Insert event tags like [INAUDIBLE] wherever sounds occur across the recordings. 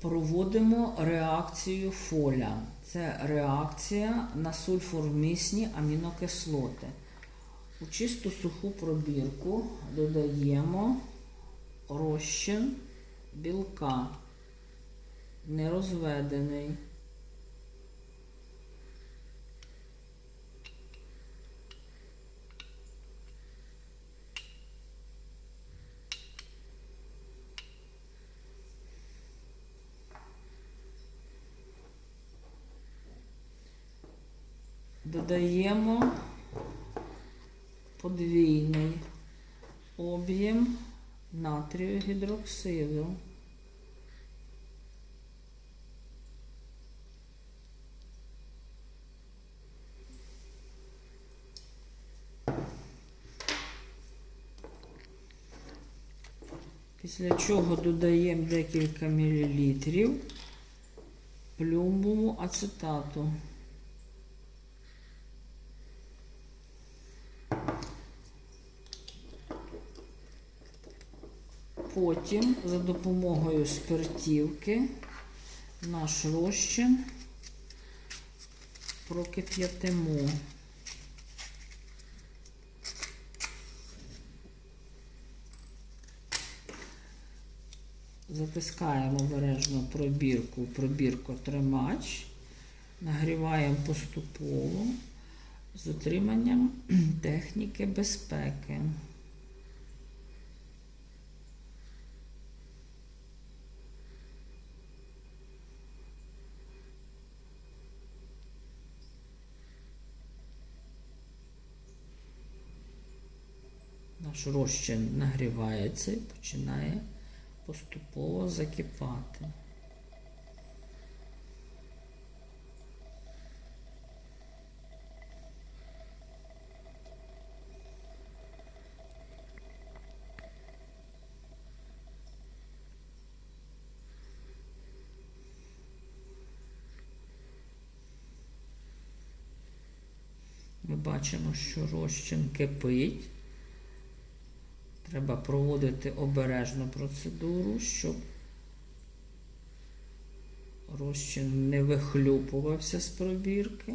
проводимо реакцію фоля. Це реакція на сульфурмісні амінокислоти. У чисту суху пробірку додаємо розчин білка, нерозведений. Додаємо подвійний об'єм натрію гідроксиду. Після чого додаємо декілька мілілітрів плюмбову ацетату. Потім за допомогою спиртівки наш розчин прокип'ятимо. Затискаємо обережно пробірку, пробірку тримач, нагріваємо поступово з утриманням [CLEARS THROAT] техніки безпеки. Наш розчин нагрівається і починає поступово закипати. Ми бачимо, що розчин кипить. Треба проводити обережну процедуру, щоб розчин не вихлюпувався з пробірки.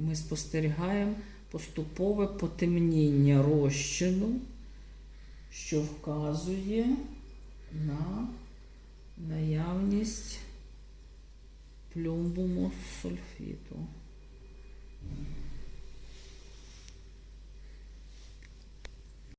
ми спостерігаємо поступове потемніння розчину, що вказує на наявність плюмбуму сульфіду.